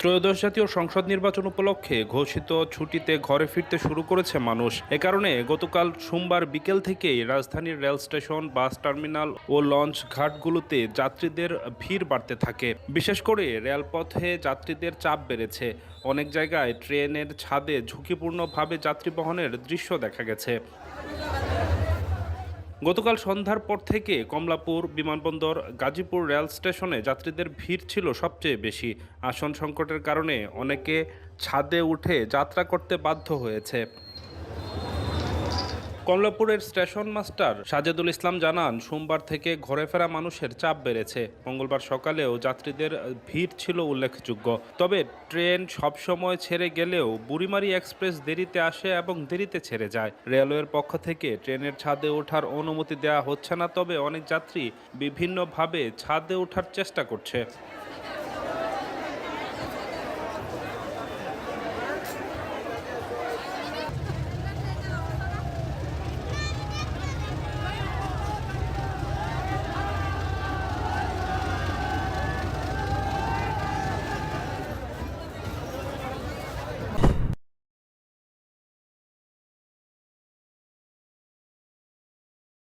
ত্রয়োদশ জাতীয় সংসদ নির্বাচন উপলক্ষে ঘোষিত ছুটিতে ঘরে ফিরতে শুরু করেছে মানুষ। এ কারণে গতকাল সোমবার বিকেল থেকেই রাজধানীর রেল স্টেশন, বাস টার্মিনাল ও লঞ্চ ঘাটগুলোতে যাত্রীদের ভিড় বাড়তে থাকে। বিশেষ করে রেলপথে যাত্রীদের চাপ বেড়েছে। অনেক জায়গায় ট্রেনের ছাদে ঝুঁকিপূর্ণভাবে যাত্রী বহনের দৃশ্য দেখা গেছে। গতকাল সন্ধ্যার পর থেকে কমলাপুর বিমানবন্দর গাজীপুর রেল স্টেশনে যাত্রীদের ভিড় ছিল সবচেয়ে বেশি। আসন সংকটের কারণে অনেকে ছাদে উঠে যাত্রা করতে বাধ্য হয়েছে। কমলাপুরের স্টেশন মাস্টার সাজেদুল ইসলাম জানান, সোমবার থেকে ঘরে ফেরা মানুষের চাপ বেড়েছে। মঙ্গলবার সকালেও যাত্রীদের ভিড় ছিল উল্লেখযোগ্য। তবে ট্রেন সবসময় ছেড়ে গেলেও বুড়িমারি এক্সপ্রেস দেরিতে আসে এবং দেরিতে ছেড়ে যায়। রেলওয়ের পক্ষ থেকে ট্রেনের ছাদে ওঠার অনুমতি দেওয়া হচ্ছে না, তবে অনেক যাত্রী বিভিন্নভাবে ছাদে ওঠার চেষ্টা করছে।